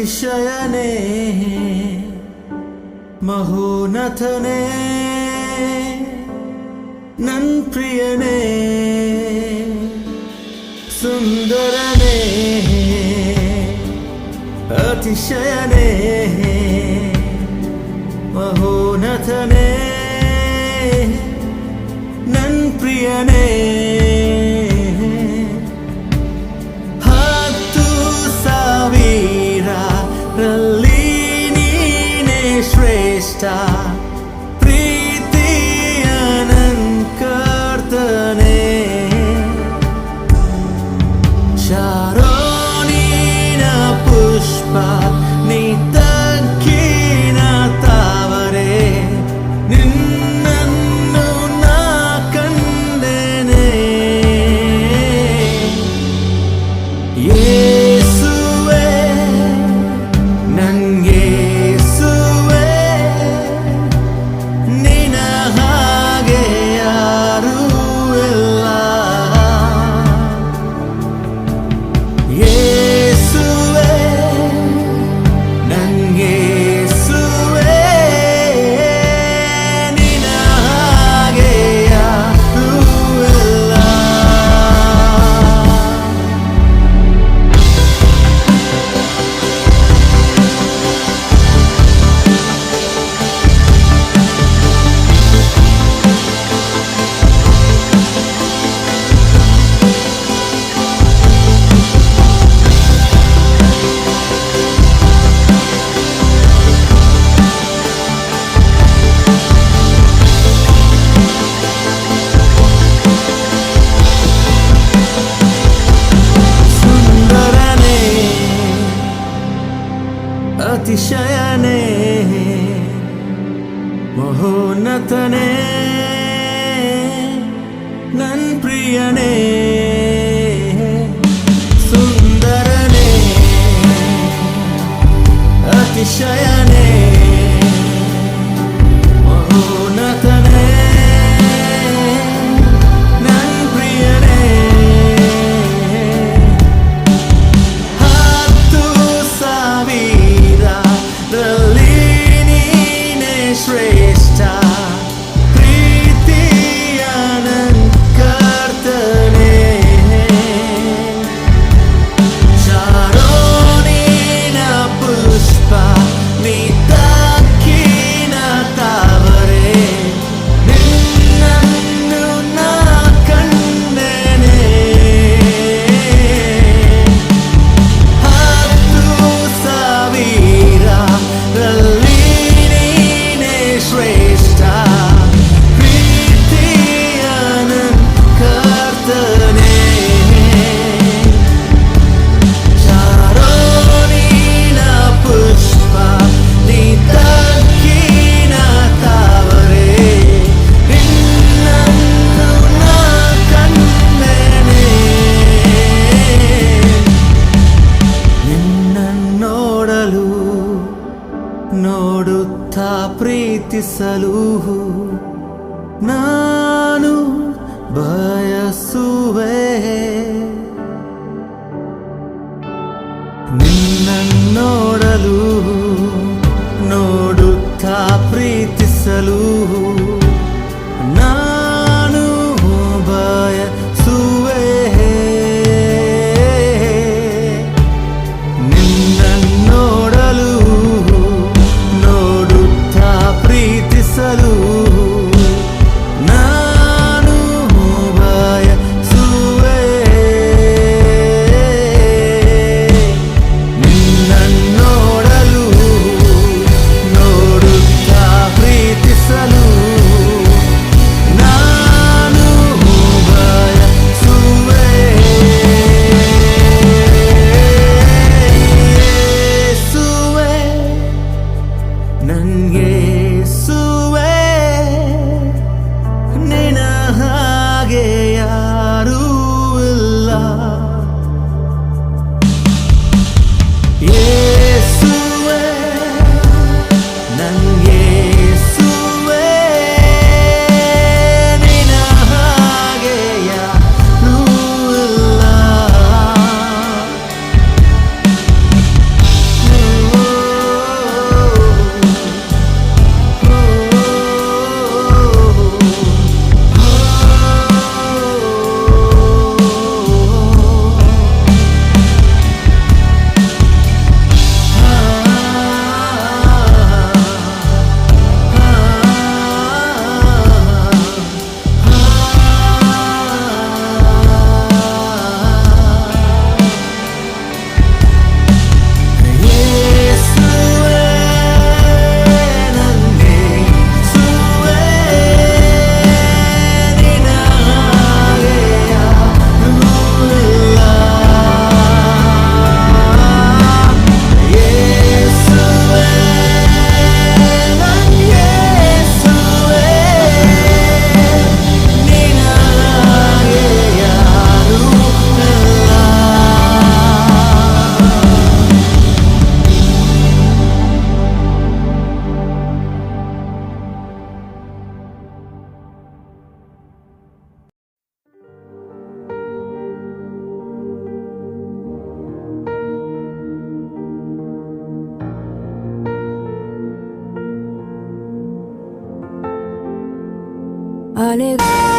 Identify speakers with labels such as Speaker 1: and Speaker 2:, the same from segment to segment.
Speaker 1: अतिशयने महोनथने नन्प्रियने सुन्दरने अतिशयने महोनथने नन्प्रियने अतिशयने मोहोनतने
Speaker 2: started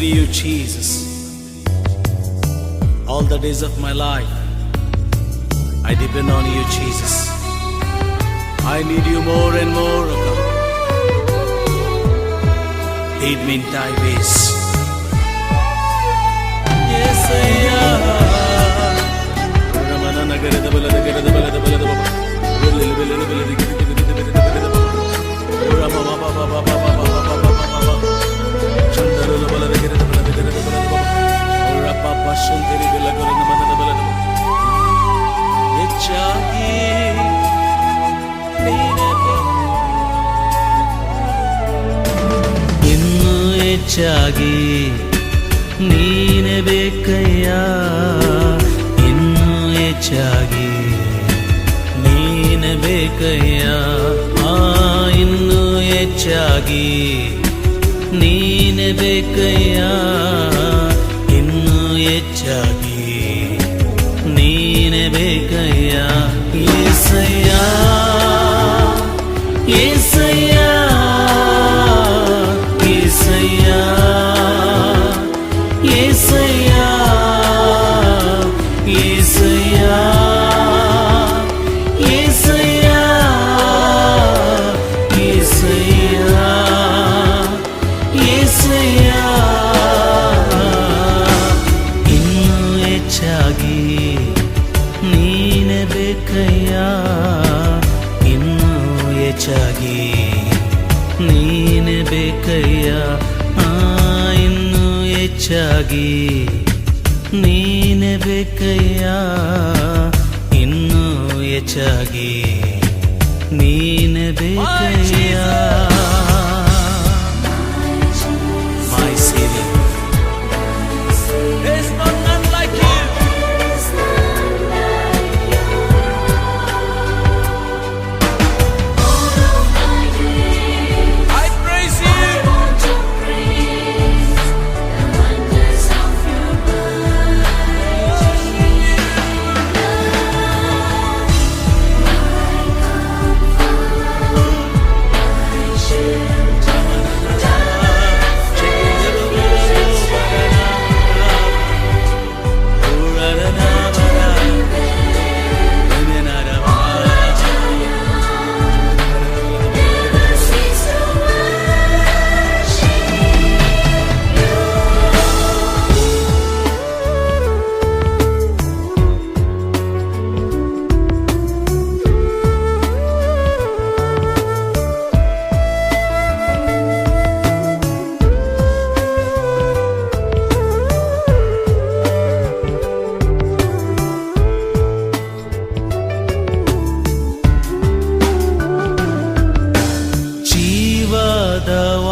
Speaker 2: In you, Jesus. All the days of my life, I depend on you, Jesus. I need you more and more, O God. Lead me in thy ways. Yes, I am. ರಪ್ಪ ಪಶಂತಿರಿ ಬೆಲ್ಲಗರನ ಮನದ ಬಲದ ಬಬ. ಹೆಚ್ಚಾಗಿ ನೀನಗೆ ಇನ್ನು ಹೆಚ್ಚಾಗಿ ನೀನೆ ಬೇಕಯ್ಯ ಇನ್ನು ಹೆಚ್ಚಾಗಿ ನೀನೆ ಬೇಕಯ್ಯ ಆ ಇನ್ನು ಹೆಚ್ಚಾಗಿ ನೀನೆ ಬೇಕಯ್ಯ bitch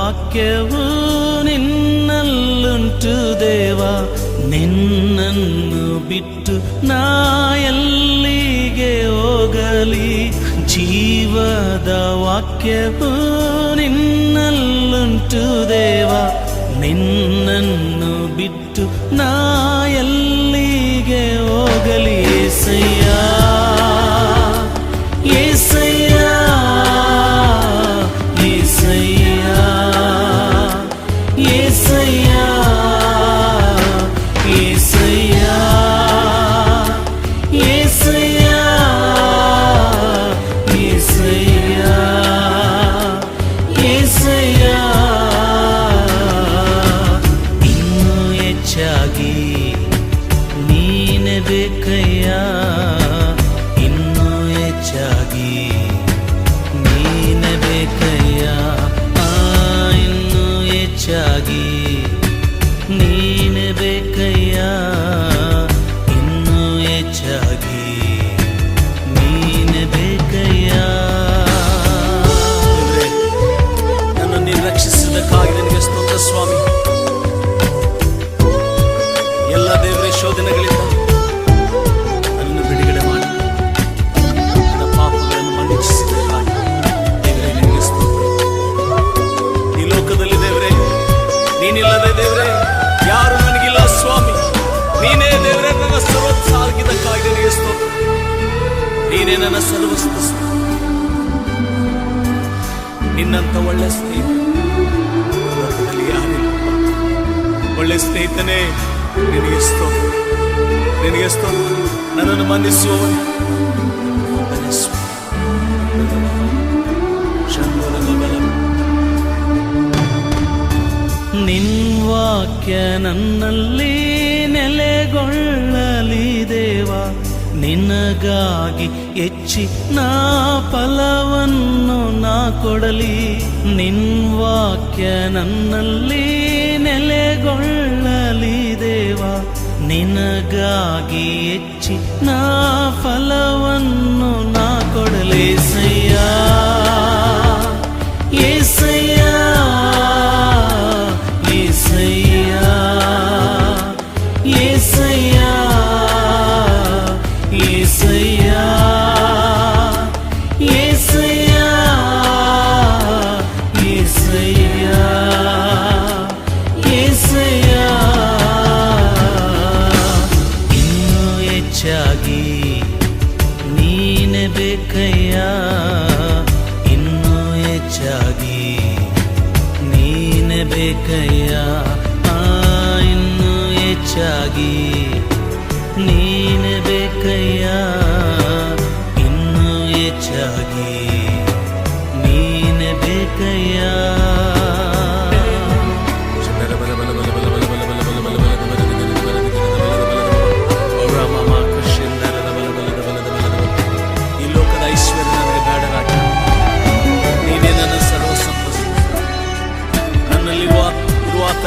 Speaker 2: ವಾಕ್ಯವು ನಿನ್ನಲ್ಲುಂಟು ದೇವ, ನಿನ್ನನ್ನು ಬಿಟ್ಟು ನಾ ಎಲ್ಲಿಗೆ ಹೋಗಲಿ? ಜೀವದ ವಾಕ್ಯವು ನಿನ್ನಲ್ಲುಂಟು ದೇವ, ನಿನ್ನನ್ನು ಬಿಟ್ಟು ನಾ
Speaker 3: ਵੇਖਿਆ ನಿನ್ನಂತ ಒಳ್ಳೆ ಸ್ನೇಹಿತ. ಯಾರಿಲ್ಲ ಒಳ್ಳೆ ಸ್ನೇಹಿತನೇ, ನಿನಗೆ ಸ್ತೋತ್ರ. ನಿನಗೆ ಸ್ತೋತ್ರ. ನನ್ನನ್ನು ಮನ್ನಿಸುವವನು
Speaker 2: ನಿನ್ವಾಕ್ಯ ನನ್ನಲ್ಲಿ ನೆಲೆಗೊಳ್ಳಲಿ ದೇವ. ನಿನಗಾಗಿ ಹೆಚ್ಚಿನ ಫಲವನ್ನು ನಾ ಕೊಡಲಿ. ನಿನ್ ವಾಕ್ಯ ನನ್ನಲ್ಲಿ ನೆಲೆಗೊಳ್ಳಲಿ ದೇವ. ನಿನಗಾಗಿ ಹೆಚ್ಚಿನ ಫಲವನ್ನು ನಾ ಕೊಡಲಿ ಸಯ್ಯ.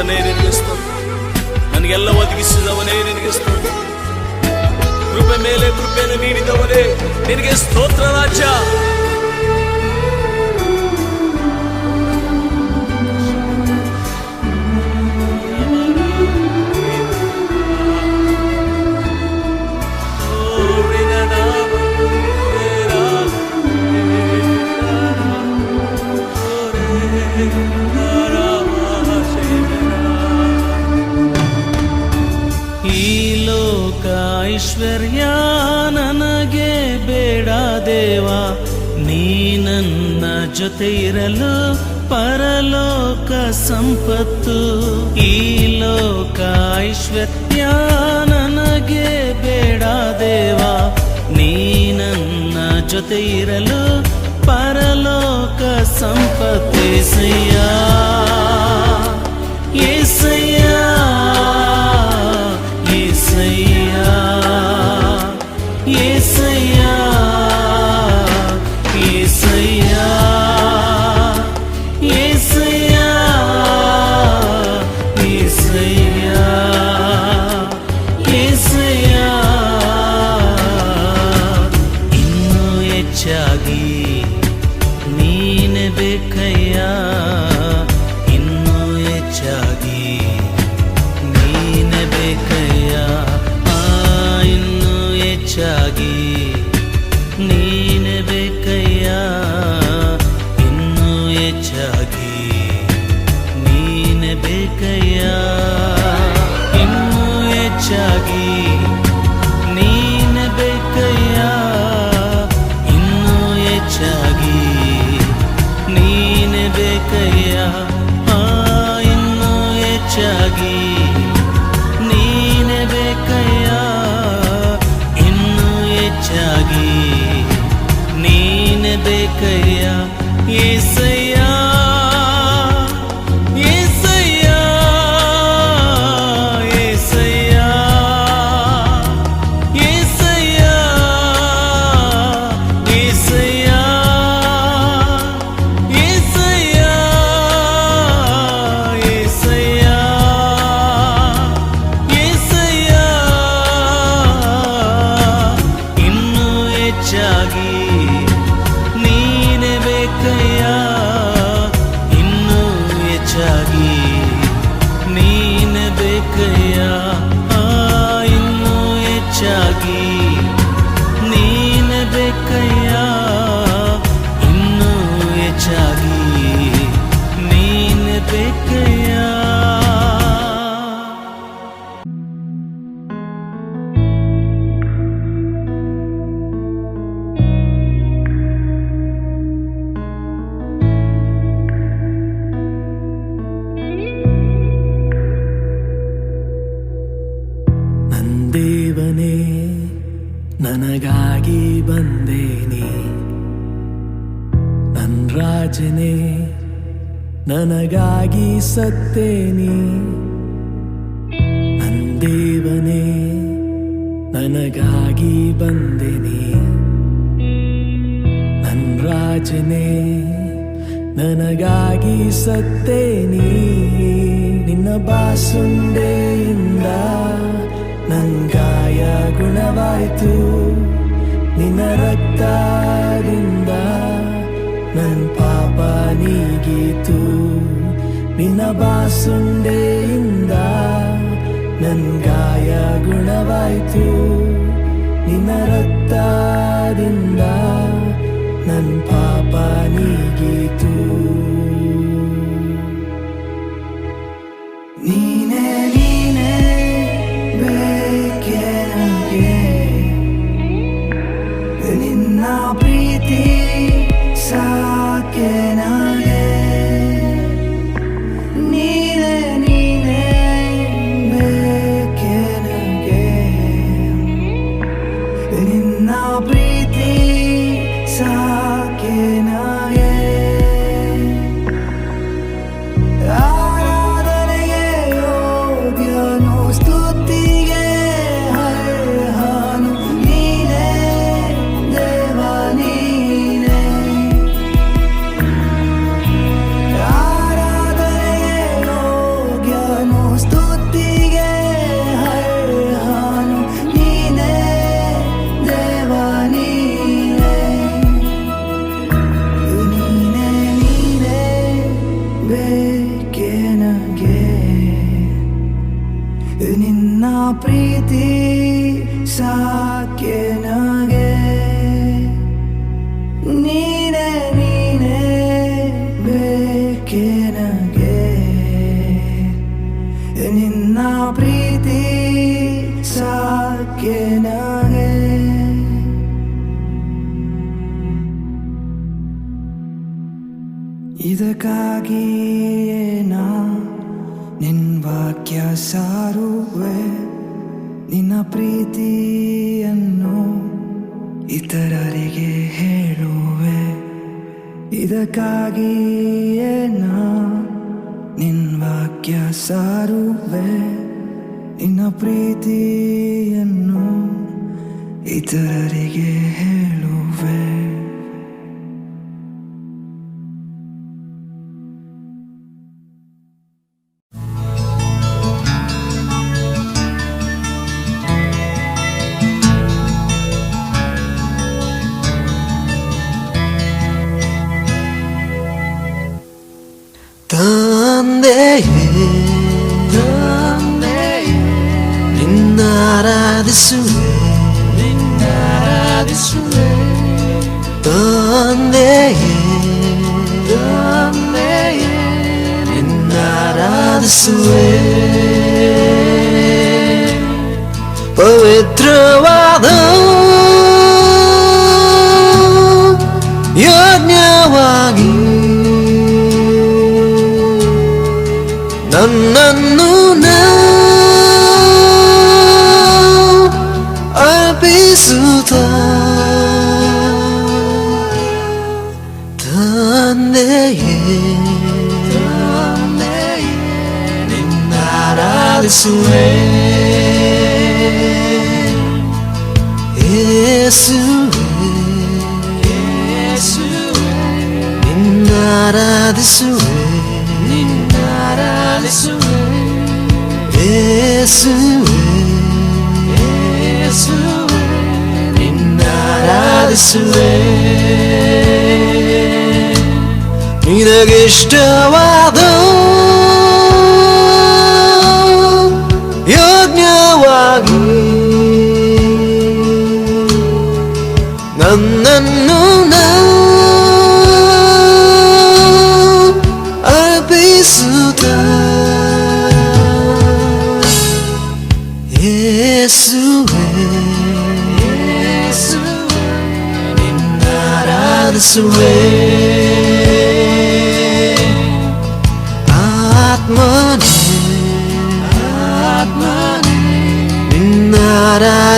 Speaker 3: ಇರುವಾತನೇ ನಿನಗೆ ಸ್ತೋತ್ರ ನನಗೆಲ್ಲ ಒದಗಿಸಿದವನೇ ನಿನಗೆ ಸ್ತೋತ್ರ ಕೃಪೆ ಮೇಲೆ ಕೃಪೆಯನ್ನು ನೀಡಿದವನೇ ನಿನಗೆ ಸ್ತೋತ್ರ ರಾಜ
Speaker 2: ಐಶ್ವರ್ಯ, ನನಗೆ ಬೇಡ ದೇವ, ನೀ ನನ್ನ ಜೊತೆ ಇರಲು ಪರಲೋಕ ಸಂಪತ್ತು. ಈ ಲೋಕ ಐಶ್ವರ್ಯ, ನನಗೆ ಬೇಡ ದೇವ, ನೀ ನನ್ನ ಜೊತೆ ಇರಲು ಪರಲೋಕ ಸಂಪತ್ತೇಸಯ್ಯ ಏಸಯ್ಯ ಏಸಯ್ಯ. ఏ ಸಾಕ್ಷಿಯಾಗಿ ನೀನೇ ನನಗಾಗಿ ಬಂದೇನಿ. ನನ್
Speaker 4: ರಾಜನೇ, ನನಗಾಗಿ ಸತ್ತೇನಿ. ದೇವನೇ, ನನಗಾಗಿ ಬಂದೆನಿ. ನನ್ ರಾಜನೇ, ನನಗಾಗಿ ಸತ್ತೇನಿ. ನಿನ್ನ ಬಾಸುಂಡೆಯಿಂದ ನನ್ ಗಾಯ ಗುಣವಾಯ್ತು ನಿನ್ನ ರಕ್ತದಿಂದ ನನ್ ಪಾಪ ನೀಗೀತು. ನಿನ್ನ ಬಾಸುಂಡೆಯಿಂದ ನನ್ ಗಾಯ ಗುಣವಾಯ್ತು ನಿನ್ನ ರಕ್ತದಿಂದ ಇತರರಿಗೆ ಹೇಳುವೆ. ಇದಕ್ಕಾಗಿಯೇ ನಾ ನಿನ್ ವಾಕ್ಯ ಸಾರುವೆ. ನಿನ್ನ ಪ್ರೀತಿಯನ್ನು ಇತರರಿಗೆ disarray, 나라 disarray, 번뇌에, 번뇌에, 내 나라 disarray, पवित्र ನಿನ್ನಾರಾಧಿಸುವೆ ನಿನಗಿಷ್ಟವಾದ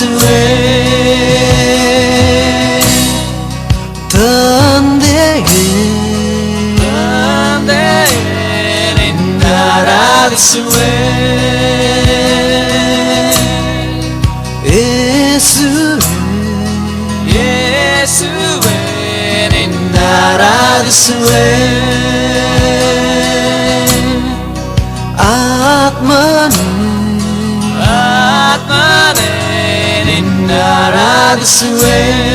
Speaker 5: இயேசுவே தந்தையே தந்தையே நின்னாராதிசுவே இயேசுவே இயேசுவே நின்னாராதிசுவே I way.